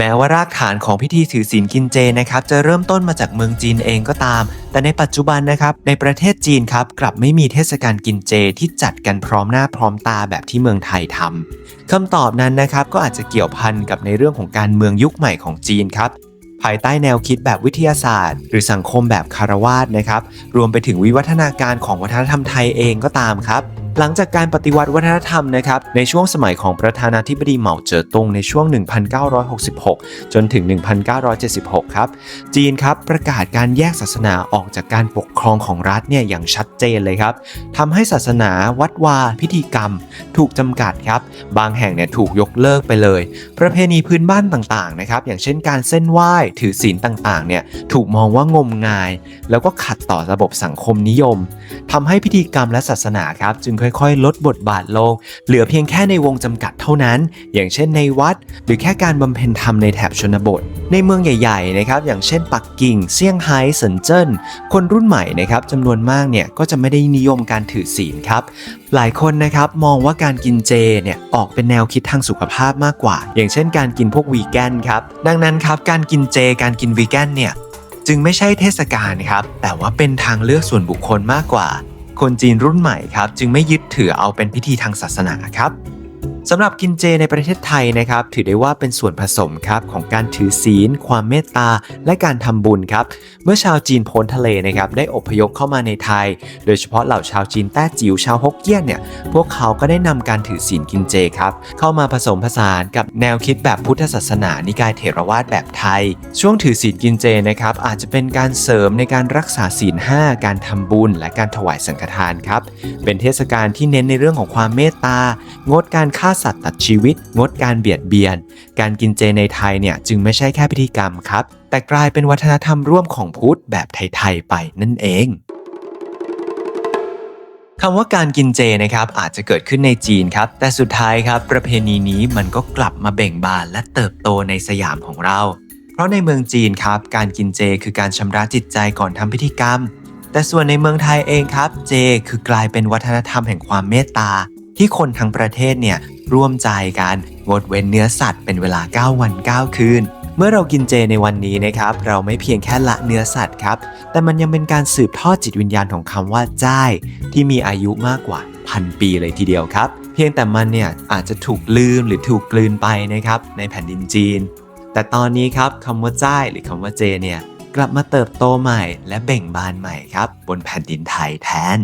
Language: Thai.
แม้ว่ารากฐานของพิธีถือศีลกินเจนะครับจะเริ่มต้นมาจากเมืองจีนเองก็ตาม แต่ในปัจจุบันนะครับในประเทศจีนครับกลับไม่มีเทศกาลกินเจที่จัดกันพร้อมหน้าพร้อมตาแบบที่เมืองไทยทำคำตอบนั้นนะครับก็อาจจะเกี่ยวพันกับในเรื่องของการเมืองยุคใหม่ของจีนครับภายใต้แนวคิดแบบวิทยาศาสตร์ หรือสังคมแบบคารวาสนะครับรวมไปถึงวิวัฒนาการของวัฒนธรรมไทยเองก็ตามครับ หลังจากการปฏิวัติวัฒนธรรมนะครับในช่วงสมัยของประธานาธิบดีเหมาเจ๋อตงในช่วง 1966 จนถึง 1976 ครับ จีนครับประกาศการแยกศาสนาออกจากการปกครองของรัฐเนี่ยอย่างชัดเจนเลยครับทำให้ศาสนาวัดวา พิธีกรรม ถูกจำกัดครับ บางแห่งเนี่ยถูกยกเลิกไปเลย ประเพณีพื้นบ้านต่างๆนะครับอย่างเช่นการเส้นไหว้ถือศีลต่างๆเนี่ยถูกมองว่างมงาย แล้วก็ขัดต่อระบบสังคมนิยมทำให้พิธีกรรมและศาสนาครับจึงค่อยๆ ลดบทบาทลง เหลือเพียงแค่ในวงจำกัดเท่านั้น อย่างเช่นในวัด หรือแค่การบำเพ็ญธรรมในแถบชนบท ในเมืองใหญ่ๆนะครับอย่างเช่นปักกิ่งเซี่ยงไฮ้เซินเจิ้นคนรุ่นใหม่นะครับจำนวนมากเนี่ยก็จะไม่ได้นิยมการถือศีลครับหลายคนนะครับมองว่าการกินเจเนี่ยออกเป็นแนวคิดทางสุขภาพมากกว่า อย่างเช่นการกินพวกวีแกนครับดังนั้นครับการกินเจการกินวีแกนเนี่ยจึงไม่ใช่เทศกาลครับ แต่ว่าเป็นทางเลือกส่วนบุคคลมากกว่า คนจีนรุ่นใหม่ครับจึงไม่ยึดถือเอาเป็นพิธีทางศาสนาครับ สำหรับกินเจในประเทศไทยนะครับ ถือได้ว่าเป็นส่วนผสมครับของการถือศีล ความเมตตา และการทำบุญครับ เมื่อชาวจีนพ้นทะเลนะครับได้อพยพเข้ามาในไทย โดยเฉพาะเหล่าชาวจีนแต้จิ๋วชาวฮกเกี้ยนเนี่ยพวกเขาก็ได้นำการถือศีลกินเจครับ เข้ามาผสมผสานกับแนวคิดแบบพุทธศาสนา นิกายเถรวาทแบบไทย ช่วงถือศีลกินเจนะครับอาจจะเป็นการเสริมในการรักษาศีล5การทำบุญ และการถวายสังฆทานครับเป็นเทศกาลที่เน้นในเรื่องของความเมตตางดการฆ่าสัตว์ตัดชีวิต งดการเบียดเบียน การกินเจในไทยเนี่ยจึงไม่ใช่แค่พิธีกรรมครับ แต่กลายเป็นวัฒนธรรมร่วมของพุทธแบบไทยๆไปนั่นเองคำว่าการกินเจนะครับอาจจะเกิดขึ้นในจีนครับ แต่สุดท้ายครับ ประเพณีนี้มันก็กลับมาเบ่งบานและเติบโตในสยามของเรา เพราะในเมืองจีนครับ การกินเจคือการชำระจิตใจก่อนทำพิธีกรรม แต่ส่วนในเมืองไทยเองครับ เจคือกลายเป็นวัฒนธรรมแห่งความเมตตา ที่คนทั้งประเทศเนี่ยร่วมใจกันงดเว้นเนื้อสัตว์เป็นเวลา 9 วัน 9 คืน เมื่อเรากินเจในวันนี้นะครับ เราไม่เพียงแค่ละเนื้อสัตว์ครับ แต่มันยังเป็นการสืบทอดจิตวิญญาณของคำว่าจ้ายที่มีอายุมากกว่าพันปีเลยทีเดียวครับ เพียงแต่มันเนี่ยอาจจะถูกลืมหรือถูกกลืนไปนะครับในแผ่นดินจีน แต่ตอนนี้ครับคำว่าจ้ายหรือคำว่าเจเนี่ยกลับมาเติบโตใหม่ และเบ่งบานใหม่ครับ บนแผ่นดินไทยแทน